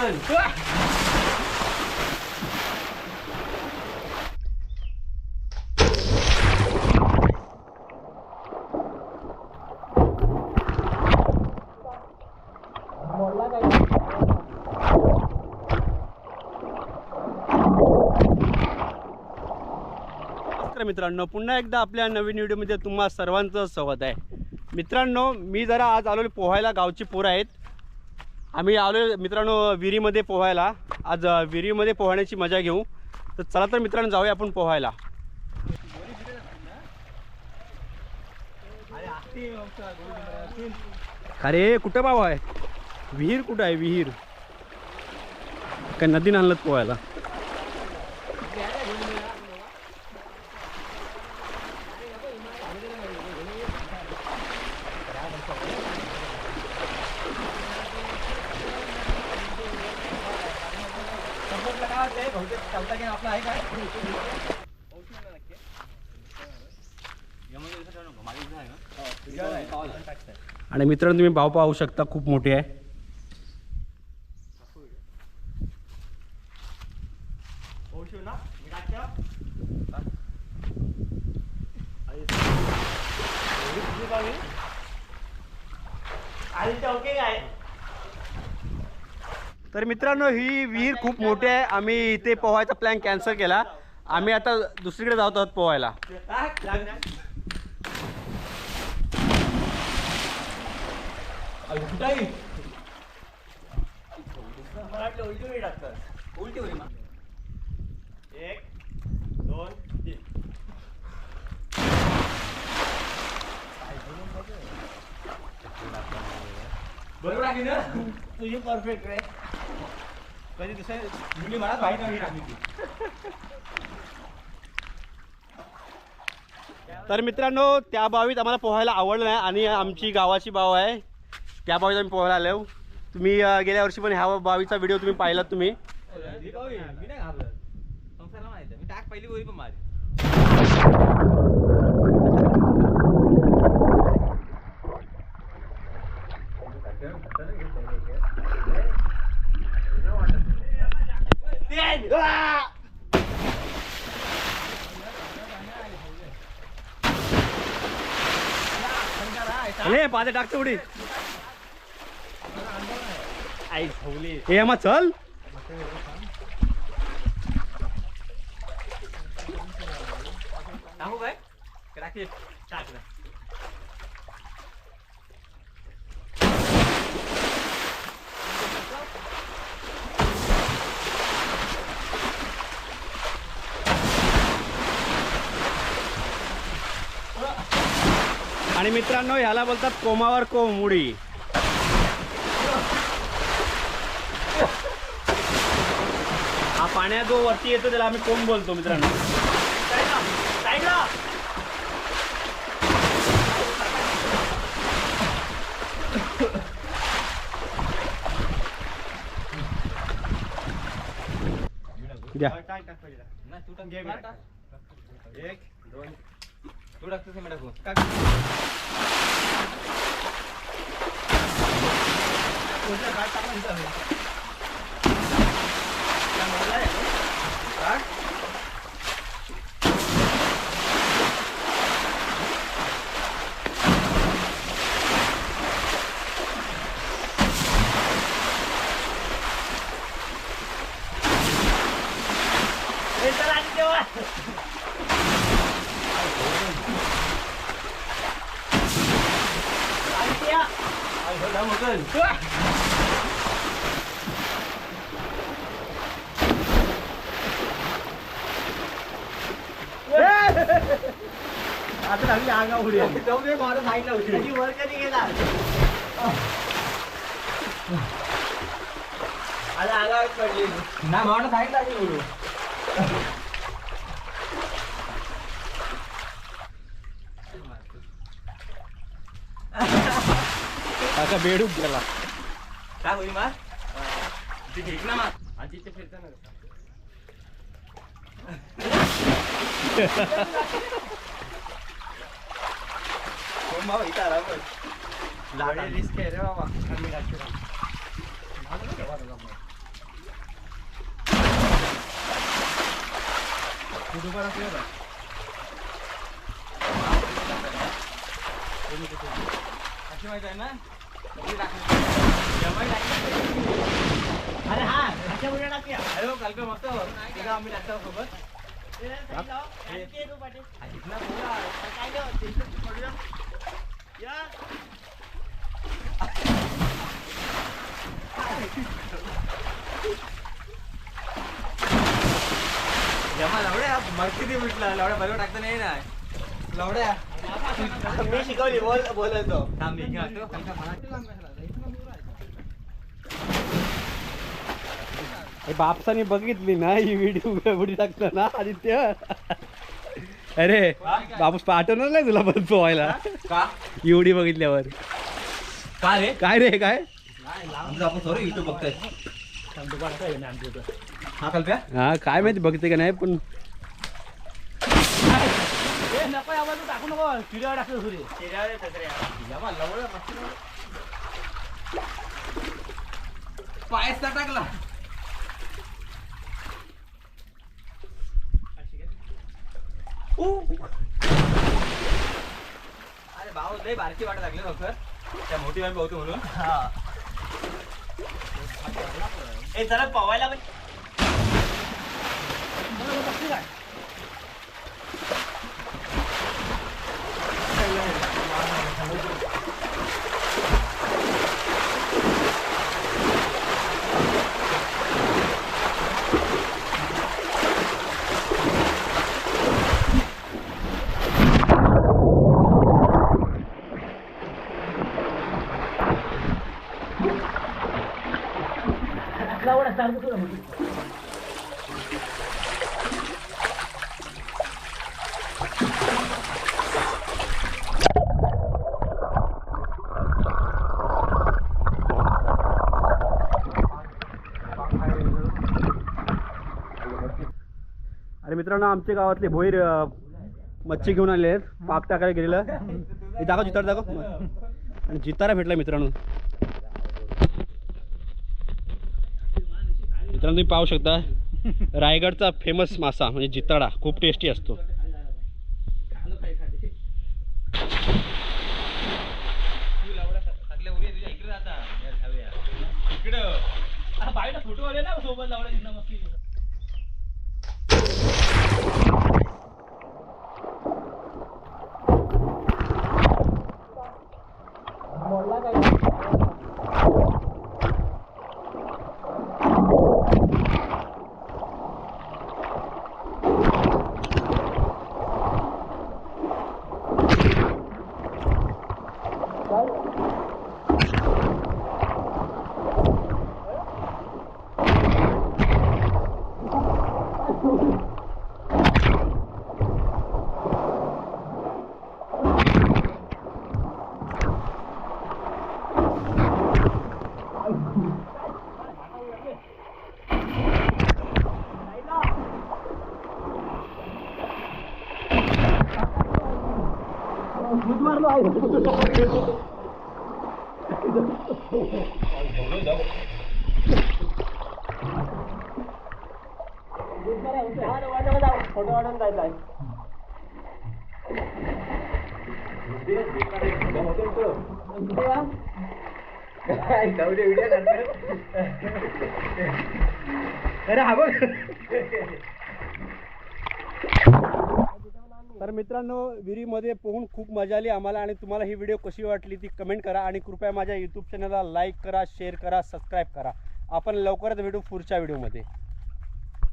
नमस्कार मित्रांनो पुन्हा एकदा आपल्या नवीन व्हिडिओमध्ये तुम्हा सर्वांचं स्वागत आहे. मित्रांनो मी जरा आज आलो पोहायला गावची पोरं आहेत. आम्ही आलो मित्रांनो विहिरीमध्ये पोहायला. आज विहिरीमध्ये पोहण्याची मजा घेऊ. तर चला तर मित्रांनो जाऊया आपण पोहायला. अरे कुठं बाबा आहे? विहीर कुठं आहे? विहीर. काय नदी आणलं पोहायला. आणि मित्रांनो तुम्ही भाव पाहू शकता खूप मोठी आहे. तर मित्रांनो ही विहीर खूप मोठी आहे. आम्ही इथे पोहायचा प्लॅन कॅन्सल केला. आम्ही आता दुसरीकडे जात आहोत पोहायला. एक दोन तीन बरोबर आहे ना? तुझी परफेक्ट आहे. कधी दुसऱ्या मुली मला नाही टाकली तर मित्रांनो त्या बावीत आम्हाला पोहायला आवडलं नाही आणि आमची गावाची बाव आहे. त्या बावीत आम्ही पोहायला आलो. तुम्ही गेल्या वर्षी पण ह्या बावीचा व्हिडिओ तुम्ही पाहिलात तुम्ही. पहिली पाते टाकतो उडी. आई हे आम्हा चल. टाकू काय? टाकी टाक आणि मित्रांनो ह्याला बोलतात कोमावर कोंब उडी. हा पाण्यात जो वरती येतो त्याला आम्ही कोंब बोलतो मित्रांनो. द्या. एक दोन तू टाकतोस मी टाकू. काय टाकलं इथं आहे? त्या मोडला आहे ना? टाक. ए, चला आधी जेवा. आधी या. आई, हो, थांब, उचल. आता लागली अंगा उडी जाऊ दे, माझं साईडला उचल. त्याची वर कधी गेला आता अंगावर पडली नाही भावना साईडला आली उडू का बेडूक गेला? काय होईल मा ते घेत ना मा आदित्य फिरताना लावणे रिस्क आहे रे बाबा आम्ही रात्री अशी माहिती आहे ना? अरे हा टाकूया हो, मस्त आम्ही टाकतो सोबत ते काही ते इथनं काय या. जमा लावड्या किती म्हटलं लवड्या बरोबर टाकता नाही ना लावड्या मी शिकवली बोल बोलतो. थांब मी बापसाने बघितली ना ही व्हिडिओ एवढी टाकलं ना आदित्य. अरे बापूस पाठवणार नाही तुला पण पोहायला? का? एवढी बघितल्यावर. का रे? काय रे काय? हा हा काय माहिती बघते का नाही पण नको बाजू टाकू नको. चिड्यावर टाकलं सुरे चिड्यावर पायस टाकला. अरे भाऊ लय बारकी वाटत लागले लवकर. त्या मोठी वाट बहुती म्हणून. ए जरा पवायला पण अरे मित्रांनो आमच्या गावातले भोईर मच्छी घेऊन आले आहेत. पाक टाकायला गेलेलं. दाखव जितार दाखव. आणि जितारा भेटला मित्रांनो. मित्रांनो तुम्ही पाहू शकता रायगडचा फेमस मासा म्हणजे जिताडा खूप टेस्टी असतो. फोटो आले ना सोबत लावला तिथं मस्ती फोटो काढून जायचा आहे अरे हा बघ. तर मित्रांनो विहिरीमध्ये पोहून खूप मजा आली आम्हाला आणि तुम्हाला ही व्हिडिओ कशी वाटली ती कमेंट करा आणि कृपया माझ्या यूट्यूब चॅनलला लाईक करा शेअर करा सबस्क्राईब करा. आपण लवकरच भेटू पुढच्या व्हिडिओमध्ये.